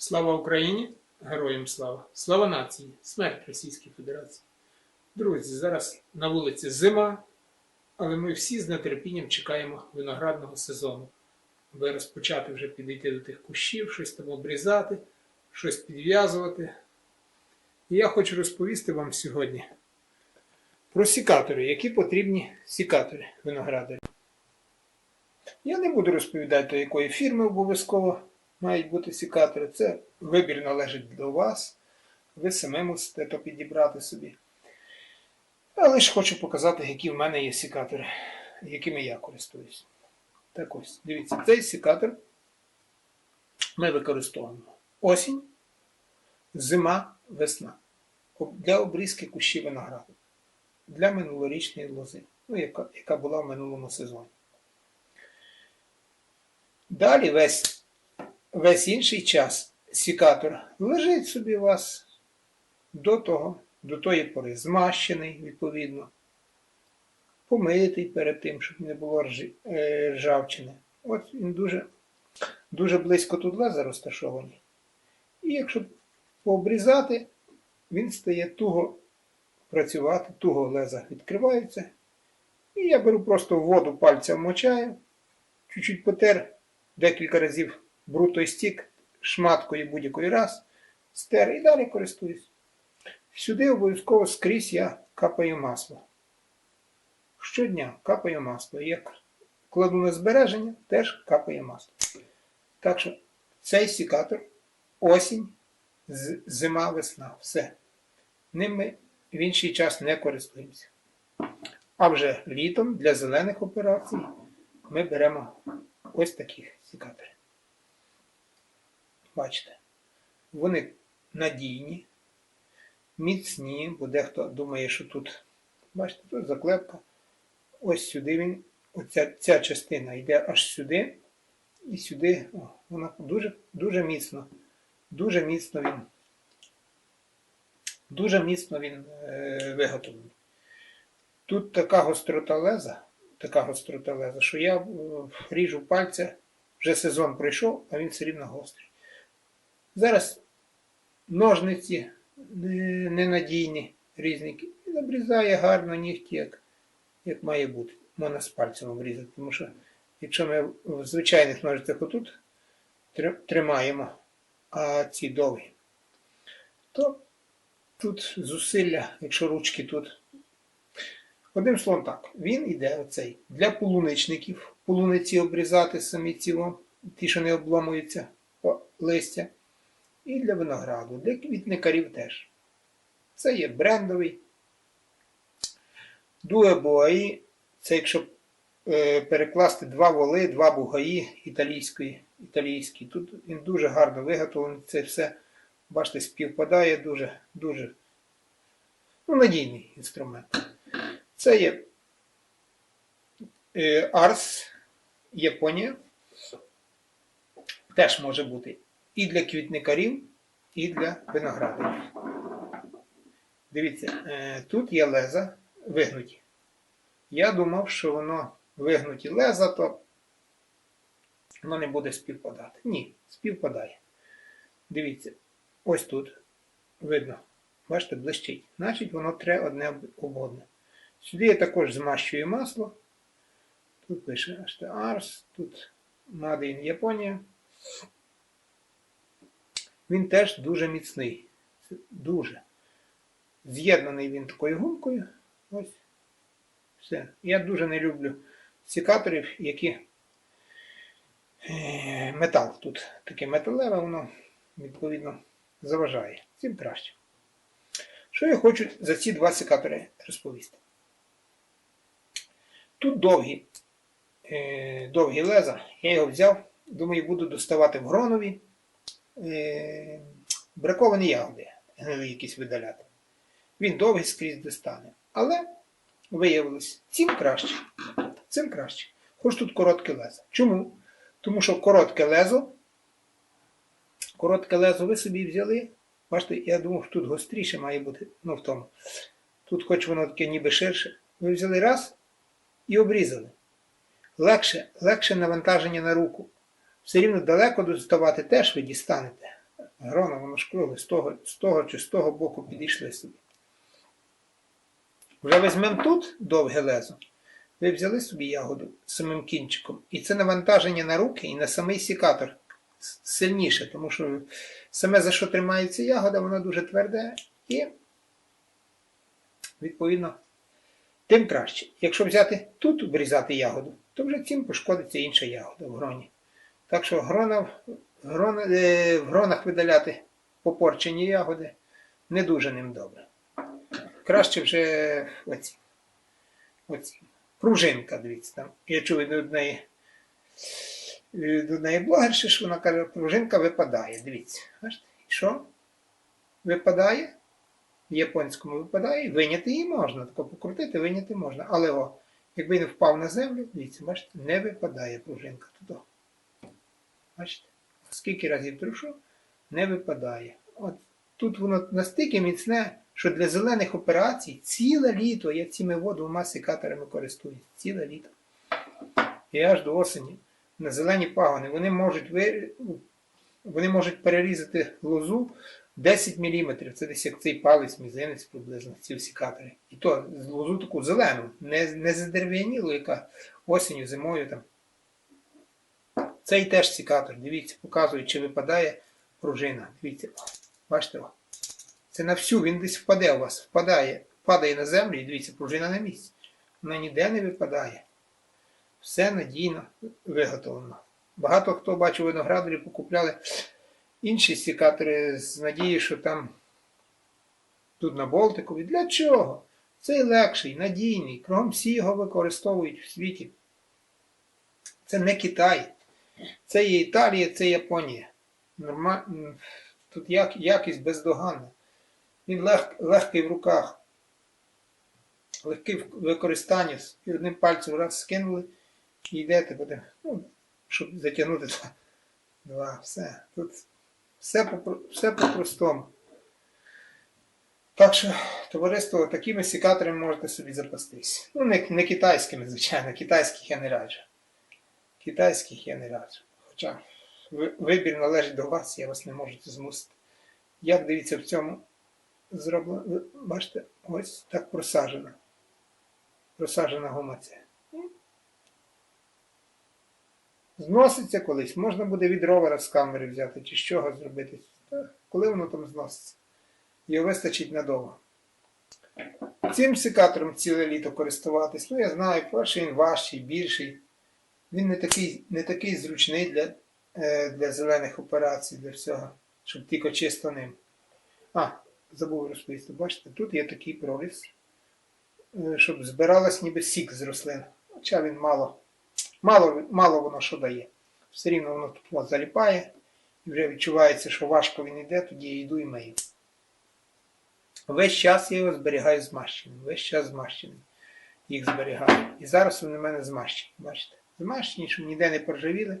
Слава Україні! Героям слава! Слава нації! Смерть Російській Федерації! Друзі, зараз на вулиці зима, але ми всі з нетерпінням чекаємо виноградного сезону, аби розпочати вже підійти до тих кущів, щось там обрізати, щось підв'язувати. І я хочу розповісти вам сьогодні про сікатори, які потрібні сікатори виноградарі. Я не буду розповідати, до якої фірми обов'язково мають бути сікатори. Це вибір належить до вас. Ви самі мусите то підібрати собі. Але ж хочу показати, які в мене є сікатори, якими я користуюсь. Так ось, дивіться, цей сікатор ми використовуємо осінь, зима, весна. Для обрізки кущів винограду. Для минулорічної лози, ну, яка, яка була в минулому сезоні. Далі весь, весь інший час сікатор лежить собі у вас до того, до тої пори змащений, відповідно, помитий перед тим, щоб не було е, ржавчини. От він дуже, дуже близько тут леза розташований. І якщо пообрізати, він стає туго працювати, туго леза відкривається. І я беру просто воду пальцем мочаю, чуть-чуть потер, декілька разів беру той стік, шматкою будь-який раз, стер і далі користуюсь. Сюди обов'язково скрізь я капаю масло. Щодня капаю масло. Як кладу на збереження, теж капає масло. Так що цей сікатор осінь, зима, весна. Все. Ним ми в інший час не користуємося. А вже літом для зелених операцій ми беремо ось таких сікаторів. Бачите, вони надійні, міцні, бо дехто думає, що тут, бачите, тут заклепка. Ось сюди він, оця ця частина йде аж сюди, і сюди, о, вона дуже, дуже міцно, дуже міцно він, дуже міцно він е, виготовлений. Тут така гострота леза, така гострота леза, що я е, ріжу пальця, вже сезон пройшов, а він все рівно гострий. Зараз ножниці ненадійні різники. І обрізає гарно нігті, як, як має бути. Можна з пальцем обрізати. Тому що якщо ми в звичайних ножицях отут тримаємо, а ці довгі, то тут зусилля, якщо ручки тут. Одним словом так, він іде оцей для полуничників. Полуниці обрізати самі ці, ті, що не обломуються по листя. І для винограду, для квітникарів теж. Це є брендовий. Дуе Буаї, це якщо е, перекласти два воли, два бугаї італійської, італійські. Тут він дуже гарно виготовлений. Це все, бачите, співпадає дуже, дуже ну, надійний інструмент. Це є е, Арс, Японія. Теж може бути і для квітникарів, і для виноградарів. Дивіться, е, тут є леза вигнуті. Я думав, що воно вигнуті леза, то воно не буде співпадати. Ні, співпадає. Дивіться, ось тут видно, бачите, блищить. Значить, воно тре одне об- одне. Сюди я також змащую масло. Тут пише Ars, тут Made in Японія. Він теж дуже міцний. Дуже. З'єднаний він такою гумкою. Ось. Все. Я дуже не люблю сікаторів, які е, метал тут таке металеве, воно відповідно заважає. Цим краще. Що я хочу за ці два секатори розповісти? Тут довгі, е, довгі леза, я його взяв, думаю, буду доставати в гронові браковані ягоди, гнилі якісь видаляти. Він довгий скрізь достане. Але виявилось, цим краще. Цим краще. Хоч тут коротке лезо. Чому? Тому що коротке лезо, коротке лезо ви собі взяли. Бачите, я думав, тут гостріше має бути. Ну, в тому. Тут, хоч воно таке ніби ширше. Ви взяли раз і обрізали. Легше, легше навантаження на руку. Все рівно далеко доставати теж ви дістанете. Грона, воно ж кругле, з того, з того чи з того боку підійшли собі. Вже візьмемо тут довге лезо. Ви взяли собі ягоду самим кінчиком, і це навантаження на руки і на самий сікатор сильніше, тому що саме за що тримається ягода, воно дуже тверде і, відповідно, тим краще. Якщо взяти тут обрізати ягоду, то вже цим пошкодиться інша ягода в гроні. Так що грона, грона, е, в гронах видаляти попорчені ягоди не дуже ним добре. Краще вже оці. оці. Пружинка, дивіться там. Я чув від однієї, від однієї блогерші, що вона каже, пружинка випадає. Дивіться. І що? Випадає? В японському випадає, виняти її можна, тако покрутити, виняти можна. Але о, якби він впав на землю, дивіться, бачите, не випадає пружинка туди. Бачите? Скільки разів трушу, не випадає. От тут воно настільки міцне, що для зелених операцій ціле літо я цими водовими секаторами користуюсь. Ціле літо. І аж до осені на зелені пагони вони можуть ви... вони можуть перерізати лозу 10 мм. Це десь як цей палець, мізинець приблизно, ці секатори. І то лозу таку зелену, не, не задерев'янілу, яка осінню, зимою там. Цей теж секатор. Дивіться, показує, чи випадає пружина. Дивіться, бачите? Це на всю, він десь впаде у вас, впадає, падає на землю і дивіться, пружина на місці. Вона ніде не випадає. Все надійно виготовлено. Багато хто бачу виноградарі покупляли інші секатори з надією, що там тут на Болтикові. Для чого? Цей легший, надійний, кругом всі його використовують в світі. Це не Китай. Це є Італія, це Японія. Тут як... якість бездоганна. Він лег... легкий в руках, легкий в використанні. І одним пальцем раз скинули і йдете, буде, ну, щоб затягнути два. два. Все. Тут все, по... все по-простому. Так що, товариство, такими секаторами можете собі запастись. Ну, не, не китайськими, звичайно, китайських я не раджу. Китайських я не раджу. Хоча вибір належить до вас, я вас не можу змусити. Як дивіться в цьому зроблено, бачите, ось так просаджено. Просаджена гума ця. Зноситься колись, можна буде від ровера з камери взяти чи з чого зробити. Коли воно там зноситься? Його вистачить надовго. Цим секатором ціле літо користуватись, ну я знаю, перший він важчий, більший. Він не такий, не такий зручний для, е, для зелених операцій, для всього, щоб тільки чисто ним. А, забув розповісти, бачите, тут є такий проріз, е, щоб збиралась ніби сік з рослин. Хоча він мало, мало, мало воно що дає. Все рівно воно тут заліпає, і вже відчувається, що важко він йде, тоді я йду і мию. Весь час я його зберігаю змащеним, весь час змащеним. Їх зберігаю. І зараз вони в мене змащені. Бачите? Змащені, щоб ніде не поржавіли.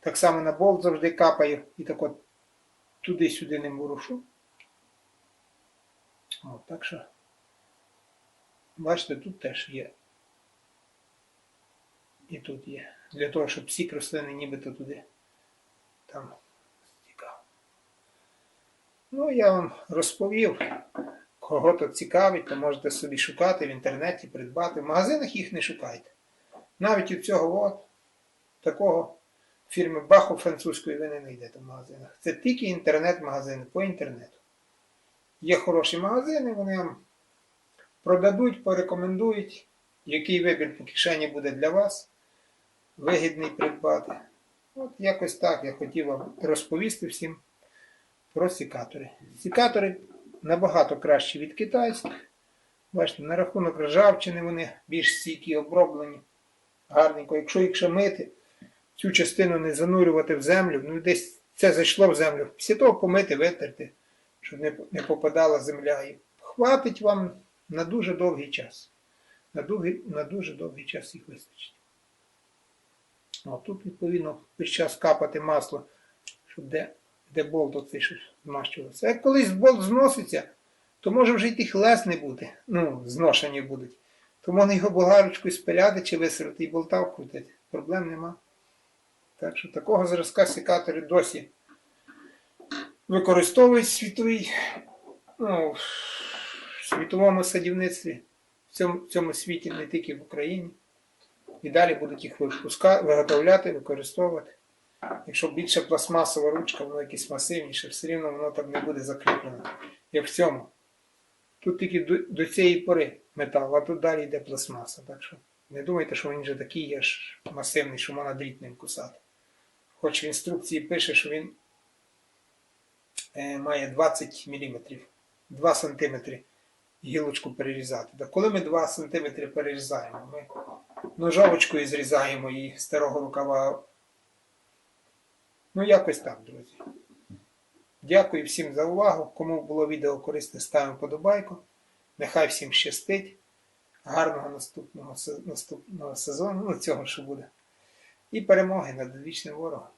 Так само на болт завжди капаю і так от туди-сюди не ворушу. От, так що, бачите, тут теж є. І тут є. Для того, щоб сік рослини нібито туди там стікав. Ну, я вам розповів. Кого то цікавить, то можете собі шукати в інтернеті, придбати. В магазинах їх не шукайте. Навіть у цього от, такого фірми Бахо французької ви не знайдете в магазинах. Це тільки інтернет-магазини по інтернету. Є хороші магазини, вони вам продадуть, порекомендують, який вибір по кишені буде для вас, вигідний придбати. От якось так я хотів вам розповісти всім про сікатори. Сікатори набагато кращі від китайських. Бачите, на рахунок ржавчини вони більш стійкі, оброблені. Гарненько. Якщо їх ще мити, цю частину не занурювати в землю, ну десь це зайшло в землю. Після того помити, витерти, щоб не, не попадала земля. І хватить вам на дуже довгий час. На, довгий, на дуже довгий час їх вистачить. О, тут, відповідно, під час капати масло, щоб де, де болт оцей змащувався. Як колись болт зноситься, то може вже й тих лес не бути. Ну, зношені будуть. То можна його болгарочкою спиляти чи висрати і болта вкрутити. Проблем нема. Так що такого зразка секатори досі використовують в світовій, ну, в світовому садівництві, в цьому, в цьому світі, не тільки в Україні. І далі будуть їх випуска, виготовляти, використовувати. Якщо більше пластмасова ручка, воно якесь масивніше, все рівно воно так не буде закріплено, як в цьому. Тут тільки до, до цієї пори метал, а тут далі йде пластмаса. Так що не думайте, що він вже такий аж масивний, що можна дріт ним кусати. Хоч в інструкції пише, що він е, має 20 мм, 2 см гілочку перерізати. Так коли ми 2 см перерізаємо, ми ножовочкою зрізаємо її старого рукава. Ну, якось так, друзі. Дякую всім за увагу. Кому було відео корисне, ставимо подобайку. Нехай всім щастить. Гарного наступного, наступного сезону, ну цього що буде. І перемоги над вічним ворогом.